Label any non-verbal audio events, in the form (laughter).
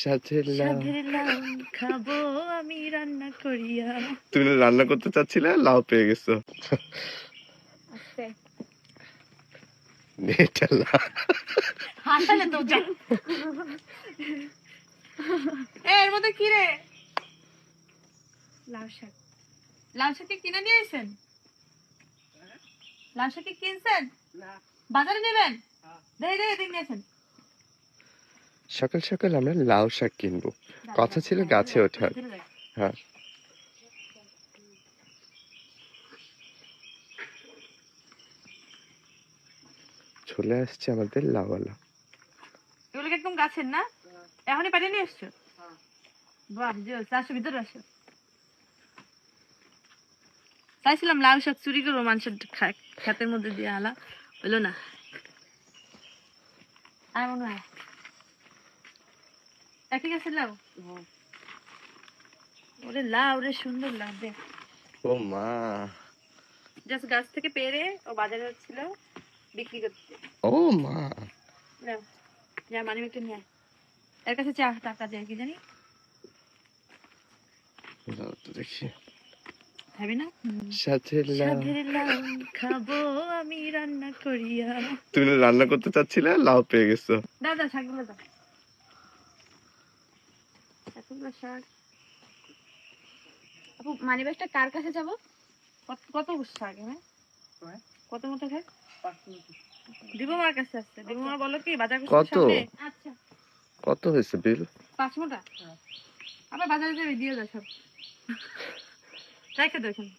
সাধের লাউ। খাব আমি রান্না করিয়া। তুমি না রান্না করতে চাচ্ছিলে লাউ পেয়ে গেছো। এটা লাউ হাসালে তো যা। এর মধ্যে কি রে? লাল শাক। লাল শাক কিনে নিয়ে শাক কিনছেন? বাজারে নেবেন? দে দে দিন নিয়েছেন সকাল সকাল আমরা লাউ শাক কিনবো। কথা ছিল গাছে ওঠার। হ্যাঁ। চলে আসছে আমাদের লাউওয়ালা। এগুলো একদম গাছের না? এখনই পাঠিয়ে নিয়ে এসছো? বাহ জোস আসো ভিতরে আসো। চাইছিলাম লাল শাক চুরি করব মানুষের খা- ক্ষেতের মধ্যে দিয়ে আলা। হলো না। আর মনে হয় একই গাছের লাউ ওরে লাউ রে সুন্দর লাউ দেখ। ও মা। জাস্ট গাছ থেকে পেরে ও বাজারে যাচ্ছিল বিক্রি করতে। ও মা। যা মানি একটু নিয়ে এর কাছে চা টাকা যায় কি জানি। দেখি। খাবি না? সাথে লাউ। খাব আমি রান্না করিয়া। তুমি রান্না করতে চাচ্ছিলে লাউ পেয়ে গেছো। দাও শাকগুলো দাও শাকগুলো শাক। আপু মানি ব্যাগটা কার কাছে যাব? কত কত আগে হ্যাঁ কত মতো খায় দিব মার কাছে আসছে দিবমার বলো কি বাজার করতে কত? আচ্ছা। কত হয়েছে বিল? পাঁচ মোটা? আবার বাজারে যাবে দিয়ে যাও সব। (laughs) রেখে দাও এখানে।